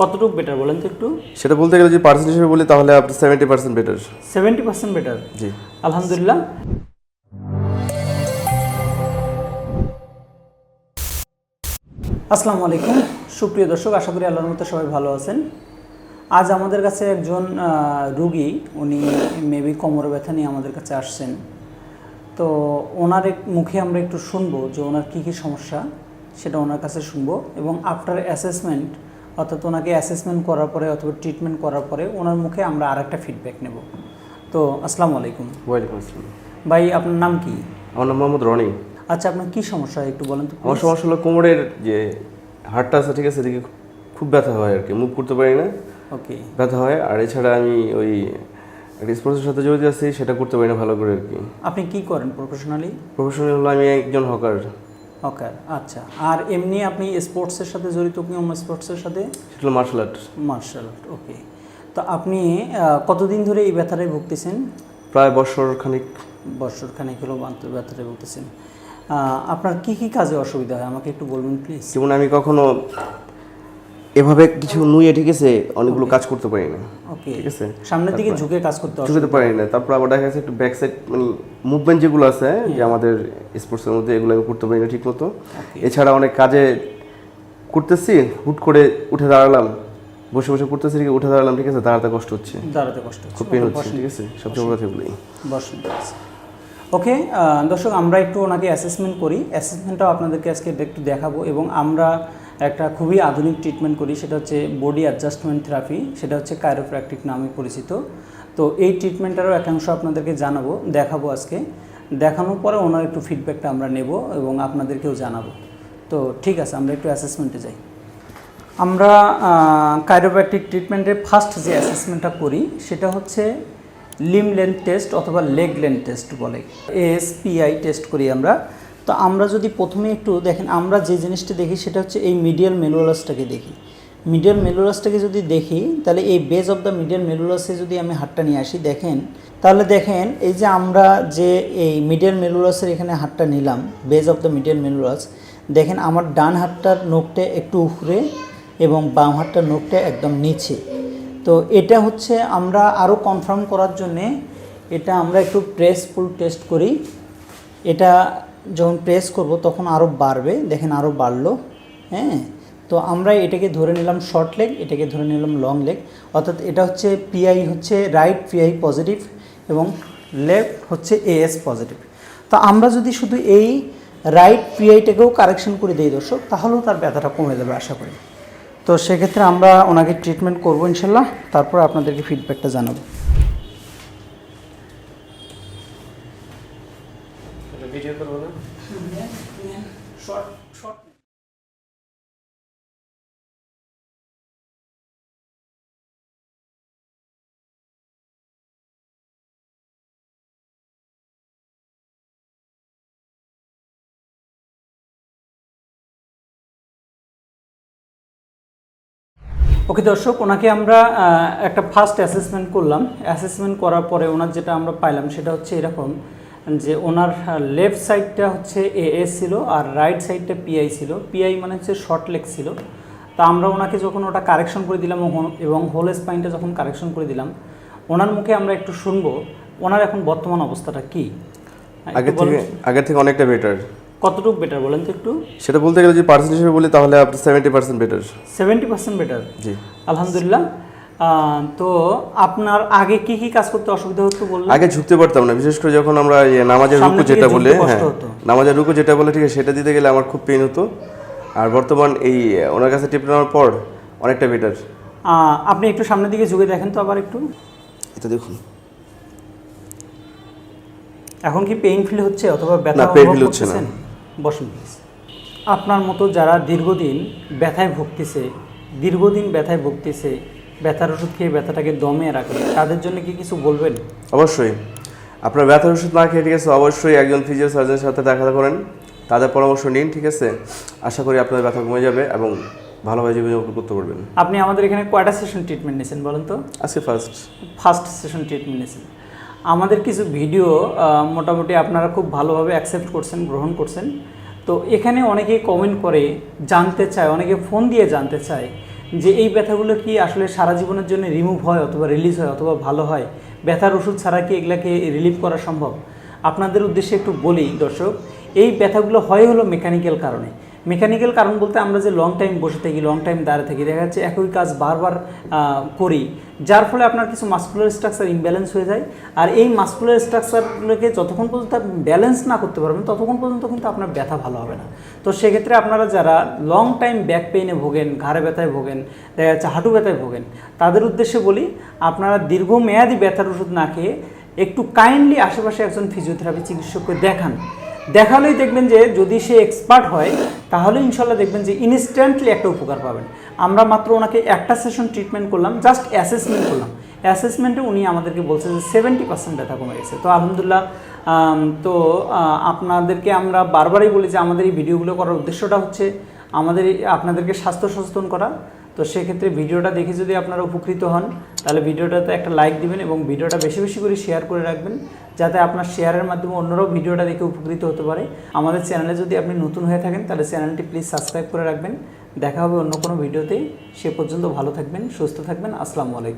কতটুকু বেটার বলেন তো একটু? সেটা বলতে গেলে যদি পার্সেন্ট হিসেবে বলি তাহলে আপনি seventy percent better seventy percent better জি। আলহামদুলিল্লাহ। আসসালামু আলাইকুম। সুপ্রিয় দর্শক আশা করি আল্লাহর মতো সবাই ভালো আছেন। আজ আমাদের কাছে একজন রুগী উনি মেবি কোমর ব্যথা নিয়ে আমাদের কাছে আসছেন। তো ওনার মুখে আমরা একটু শুনব যে ওনার কী কী সমস্যা সেটা ওনার কাছে শুনব এবং আফটার অ্যাসেসমেন্ট অর্থাৎ ওনাকে অ্যাসেসমেন্ট করার পরে অথবা ট্রিটমেন্ট করার পরে ওনার মুখে আমরা আর একটা ফিডব্যাক নেব। তো আসসালামু আলাইকুম। ওয়ালাইকুম আসসালাম। ভাই আপনার নাম কি? আমার নাম মোহাম্মদ রনি। আচ্ছা আপনার কি সমস্যা হয় একটু বলেন তো আমার সমস্যা হলো কোমরের যে হাড়টা আছে ঠিক আছে এদিকে খুব ব্যথা হয় আর কি মুভ করতে পারি না। ওকে। ব্যথা হয় আর এছাড়া আমি ওই একটা স্পোর্টসের সাথে জড়িত আছি সেটা করতে পারি না ভালো করে আর কি। আপনি কি করেন প্রফেশনালি প্রফেশনালি হলো আমি একজন হকার ওকে আচ্ছা। আর এমনি আপনি স্পোর্টসের সাথে জড়িত কি অন্য স্পোর্টসের সাথে? সেটা martial art martial art okay তো আপনি কতদিন ধরে এই ব্যথাটায় ভুগতেছেন? প্রায় বছর খানিক। বছর খানিক হলো ব্যথাটায় ভুগতেছেন। আপনার কি কি কাজে অসুবিধা হয়? আমাকে একটু বলবেন প্লিজ যেমন আমি কখনো এভাবে কিছু নুয়ে ঠিক আছে? অনেকগুলো কাজ করতে পারি না। ঠিক আছে? সামনের দিকে ঝুঁকে কাজ করতে ঝুঁকতে পারি না। তারপর আবার দেখা যাচ্ছে একটু ব্যাক সাইড মানে মুভমেন্ট যেগুলো আছে যে আমাদের স্পোর্টসের মধ্যে এগুলো আমি করতে পারি না ঠিক মতো এছাড়া অনেক কাজে করতেছি হুট করে উঠে দাঁড়ালাম। বসে বসে করতেছি ঠিক উঠে দাঁড়ালাম ঠিক আছে দাঁড়াতে কষ্ট হচ্ছে। দাঁড়াতে কষ্ট হচ্ছে। খুব পেন হচ্ছে ঠিক আছে? সবচেয়ে বড় কথা এগুলোই। বসুন ওকে দর্শক আমরা একটু ওনাকে অ্যাসেসমেন্ট করি। অ্যাসেসমেন্টটাও আপনাদেরকে আজকে একটু দেখাবো এবং আমরা একটা খুবই আধুনিক ট্রিটমেন্ট করি, সেটা হচ্ছে বডি অ্যাডজাস্টমেন্ট থেরাপি সেটা হচ্ছে কাইরোপ্র্যাকটিক নামে পরিচিত। তো এই ট্রিটমেন্টেরও একাংশ আপনাদেরকে জানাব, দেখাবো আজকে। দেখানোর পরে ওনার একটু ফিডব্যাকটা আমরা নেব এবং আপনাদেরকেও জানাব। তো ঠিক আছে, আমরা একটু অ্যাসেসমেন্টে যাই। আমরা কাইরোপ্র্যাকটিক ট্রিটমেন্টের ফার্স্ট যে অ্যাসেসমেন্টটা করি, সেটা হচ্ছে লিম লেন্থ টেস্ট অথবা লেগ লেন্থ টেস্ট বলে। এএসপিআই টেস্ট করি আমরা। তো আমরা যদি প্রথমে একটু দেখেন, আমরা যে জিনিসটা দেখি সেটা হচ্ছে এই মিডিয়াল মেলুলাসটাকে দেখি। মিডিয়াল মেলুলাসটাকে যদি দেখি, তাহলে এই বেজ অফ দ্য মিডিয়াল মেলুলাসে যদি আমি হাতটা নিয়ে আসি, দেখেন, তাহলে দেখেন, এই যে আমরা যে এই মিডিয়াল মেলুলাসের এখানে হাতটা নিলাম base of the medial malleolus দেখেন আমার ডান হাতটার নোকটা একটু উপরে এবং বাম হাতটার নোকটা একদম নিচে। তো এটা হচ্ছে আমরা আরও কনফার্ম করার জন্যে, এটা আমরা একটু প্রেস ফুল টেস্ট করি। এটা যখন প্রেস করব, তখন আরও বাড়বে, দেখেন আরও বাড়লো হ্যাঁ? তো আমরা এটাকে ধরে নিলাম শর্ট লেগ এটাকে ধরে নিলাম লং লেগ অর্থাৎ এটা হচ্ছে পিআই হচ্ছে রাইট পিআই পজিটিভ এবং লেফট হচ্ছে এএস পজিটিভ তো আমরা যদি শুধু এই রাইট পিআইটাকেও কারেকশন করে দিই দর্শক, তাহলেও তার ব্যথাটা কমে যাবে, আশা করি। তো সেক্ষেত্রে আমরা ওনাকে ট্রিটমেন্ট করব ইনশাল্লাহ, তারপর আপনাদেরকে ফিডব্যাকটা জানাব। ওকে দর্শক, ওনাকে আমরা একটা ফার্স্ট অ্যাসেসমেন্ট করলাম। অ্যাসেসমেন্ট করার পরে ওনার যেটা আমরা পাইলাম সেটা হচ্ছে এরকম যে ওনার লেফট সাইডটা হচ্ছে এএস ছিল আর রাইট সাইডটা পিআই ছিল। পিআই মানে হচ্ছে শর্ট লেগ ছিল। তা আমরা ওনাকে যখন ওটা কারেকশন করে দিলাম এবং- হোল স্পাইনটা যখন কারেকশন করে দিলাম ওনার মুখে আমরা একটু শুনব ওনার এখন বর্তমান অবস্থাটা কি? আগের একটু বলুন। থেকে আগের থেকে অনেকটা বেটার কতটুকু বেটার বলেন তো একটু? সেটা বলতে গেলে যদি পার্সেন্ট হিসেবে বলি তাহলে আপনি seventy percent better seventy percent better জি। আলহামদুলিল্লাহ। তো আপনার আগে কি কি কাজ করতে অসুবিধা হতো বললেন? আগে ঝুঁকতে পারতাম না বিশেষ করে যখন আমরা ইয়ে নামাজের রুকু যেটা বলে হ্যাঁ নামাজের রুকু যেটা বলে ঠিক আছে সেটা দিতে গেলে আমার খুব পেন হতো। আর বর্তমান এই ওনার কাছে টিপ নেওয়ার পর অনেকটা বেটার আপনি একটু সামনের দিকে ঝুঁকে দেখেন তো আবার একটু। এটা দেখুন। এখন কি পেইন ফিল হচ্ছে অথবা ব্যথা না, pain অনুভব হচ্ছে না। বসুন আপনার মতো যারা দীর্ঘদিন ব্যথায় ভুগতেছে দীর্ঘদিন ব্যথায় ভুগতেছে ব্যথার ওষুধ খেয়ে ব্যথাটাকে দমে রাখে তাদের জন্য কি কিছু বলবেন? অবশ্যই। আপনার ব্যথার ওষুধ না খেয়ে ঠিক আছে অবশ্যই একজন ফিজিও সার্জনের সাথে দেখা করেন। তাদের পরামর্শ নিন ঠিক আছে? আশা করি আপনার ব্যথা কমে যাবে এবং ভালোভাবে জীবনযাপন করতে পারবেন আপনি আমাদের এখানে কয়টা সেশন ট্রিটমেন্ট নিয়েছেন বলেন তো? আজকে ফার্স্ট ফার্স্ট সেশন ট্রিটমেন্ট নিয়েছেন। আমাদের কিছু ভিডিও মোটামুটি আপনারা খুব ভালোভাবে অ্যাকসেপ্ট করছেন গ্রহণ করছেন। তো এখানে অনেকেই কমেন্ট করে জানতে চায় অনেকে ফোন দিয়ে জানতে চায় যে এই ব্যথাগুলো কি আসলে সারা জীবনের জন্য রিমুভ হয় অথবা রিলিজ হয় অথবা ভালো হয়? ব্যথার ওষুধ ছাড়া কি এগুলাকে রিলিভ করা সম্ভব? আপনাদের উদ্দেশ্যে একটু বলি, দর্শক, এই ব্যথাগুলো হয় হলো মেকানিক্যাল কারণে। মেকানিক্যাল কারণ বলতে আমরা যে লং টাইম বসে থাকি লং টাইম দাঁড়িয়ে থাকি, দেখা যাচ্ছে একই কাজ বারবার করি। যার ফলে আপনার কিছু মাস্কুলার স্ট্রাকচার ইমব্যালেন্স হয়ে যায়। আর এই মাস্কুলার স্ট্রাকচারগুলোকে যতক্ষণ পর্যন্ত ব্যালেন্স না করতে পারবেন, ততক্ষণ পর্যন্ত কিন্তু আপনার ব্যথা ভালো হবে না। তো সেক্ষেত্রে আপনারা যারা লং টাইম ব্যাক পেইনে ভোগেন, ঘাড়ে ব্যথায় ভোগেন, দেখা যাচ্ছে হাঁটু ব্যথায় ভোগেন, তাদের উদ্দেশ্যে বলি, আপনারা দীর্ঘমেয়াদী ব্যথার ওষুধ না খেয়ে একটু কাইন্ডলি আশেপাশে একজন ফিজিওথেরাপি চিকিৎসককে দেখান। দেখালেই দেখবেন যে যদি সে এক্সপার্ট হয়, তাহলে ইনশাল্লাহ দেখবেন যে ইনস্ট্যান্টলি একটা উপকার পাবেন। আমরা মাত্র ওনাকে একটা সেশন ট্রিটমেন্ট করলাম জাস্ট অ্যাসেসমেন্ট করলাম। অ্যাসেসমেন্টে উনি আমাদেরকে বলছে যে সেভেন্টি পার্সেন্ট ব্যথা কমে গেছে। তো আলহামদুলিল্লাহ তো আপনাদেরকে আমরা বারবারই বলি যে আমাদের এই ভিডিওগুলো করার উদ্দেশ্যটা হচ্ছে আমাদের আপনাদেরকে স্বাস্থ্য সচেতন করা। তো সেক্ষেত্রে ভিডিওটা দেখে যদি আপনারা উপকৃত হন, তাহলে ভিডিওটাতে একটা লাইক দিবেন এবং ভিডিওটা বেশি বেশি করে শেয়ার করে রাখবেন, যাতে আপনার শেয়ারের মাধ্যমে অন্যরাও ভিডিওটা দেখে উপকৃত হতে পারে। আমাদের চ্যানেলে যদি আপনি নতুন হয়ে থাকেন, তাহলে চ্যানেলটি প্লিজ সাবস্ক্রাইব করে রাখবেন। দেখা হবে অন্য কোনো ভিডিওতে। সে পর্যন্ত ভালো থাকবেন, সুস্থ থাকবেন। আসসালামু আলাইকুম।